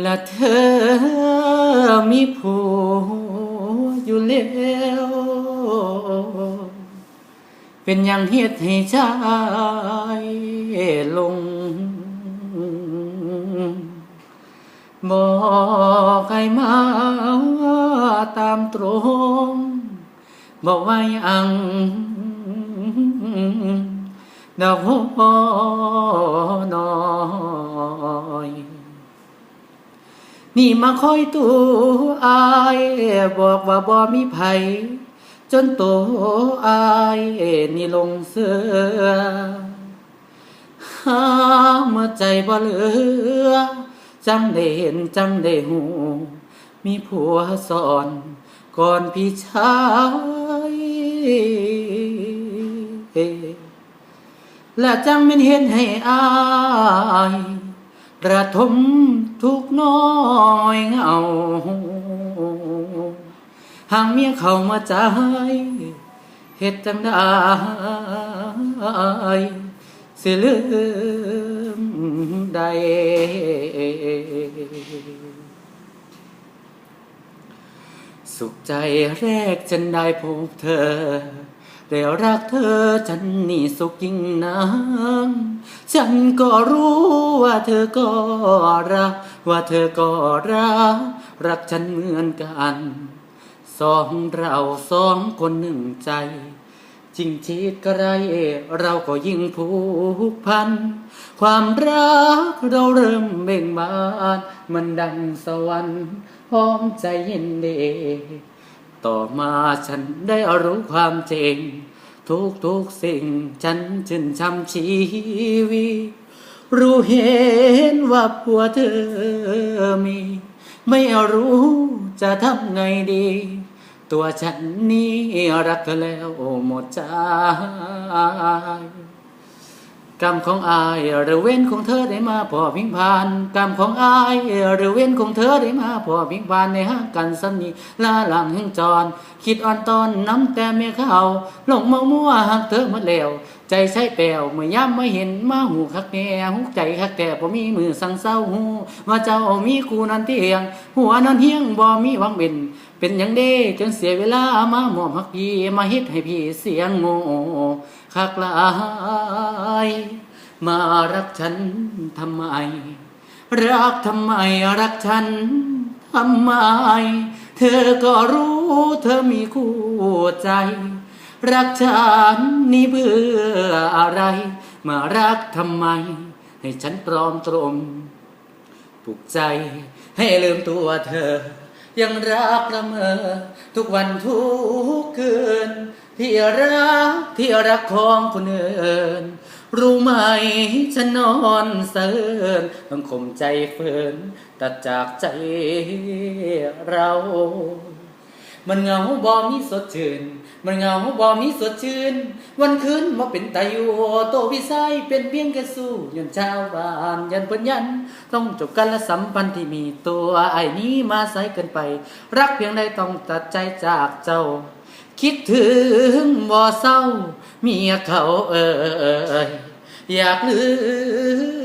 และเธอมีผัวอยู่แล้วเป็นอย่างเฮ็ดให้ชายลงบอกให้มาตามตรง บอกว่ายัง ดอกหัวนอย นี่มาคอยตัวอายบอกว่าบ่มีไผจนตัวอายนี่ลงเสือหาเมื่อใจบ่เหลือ จังได้เห็นจังได้หู มีผัวสอนก่อนพี่ชายและจังเป็นเห็นให้อาย ระทมทุกน้อยเงาหางเมียเข้ามาใจเฮ็ดจังได้สิลืมได้สุขใจแรกฉันได้พบเธอ ได้รักเธอฉันนี่สุขยิ่งนักฉันก็รู้ว่าเธอก็รัก ว่าเธอก็รัก รักฉันเหมือนกัน สองเราสองคนหนึ่งใจ จริงชิดกระไรเราก็ยิ่งผูกพัน ความรักเราเริ่มเบ่งบาน มันดังสวรรค์พร้อมใจเย็นเด ต่อมาฉันได้รู้ความจริง ทุกทุกๆสิ่งฉันชื่นชำชีวิตรู้เห็นว่าผัวเธอมี ไม่รู้จะทำไงดี ตัวฉันนี่รักเธอแล้วหมดใจ กรรมของอายหรือเว้นของเธอได้มาพอพิงพานกรรมของอายหรือเว้นของเธอได้มาพอพิงพานในห้างกันสันนีลาหลังหึงจร คิดอ่อนตอนน้ำแต่เมียเขาหลงมัวมัวหักเธอหมดแล้วใจใช้แปลวเมื่อย่ำไม่เห็นมาหูคักแน่หูใจคักแต่บ่มีมือสั่งเศร้าหูว่าเจ้ามีคู่นอนเตียง หัวนอนเฮียงบ่มีวังเป็น เป็นอย่างเด้จนเสียเวลามาหมอบฮักพี่มาฮ็ดให้พี่เสียงโง่คักลายมารักฉันทำไม รักทำไมรักฉันทำไม เธอก็รู้เธอมีคู่ใจ รักฉันนี่เพื่ออะไร มารักทำไม ให้ฉันปลอมตรงปลุกใจให้ลืมตัวเธอ ยังรักละเมอทุกวันทุกคืนที่รักที่รักของคนอื่น รู้ไหมฉันนอนเสิร์นต้องข่มใจเฟินตัดจากใจเรา มันเหงาบ่มีสดชื่น มันเหงาบ่มีสดชื่น วันคืนว่าเป็นตาอยู่โตวิสัยเป็นเพียงแค่สู้ยันชาวบ้านยันเพิ่นยันต้องจบกันและสัมพันธ์ที่มีตัวไอ้นี้มาใสเกินไป รักเพียงใดต้องตัดใจจากเจ้า คิดถึงบ่เศร้าเมียเขาเอ่ยอยากลืม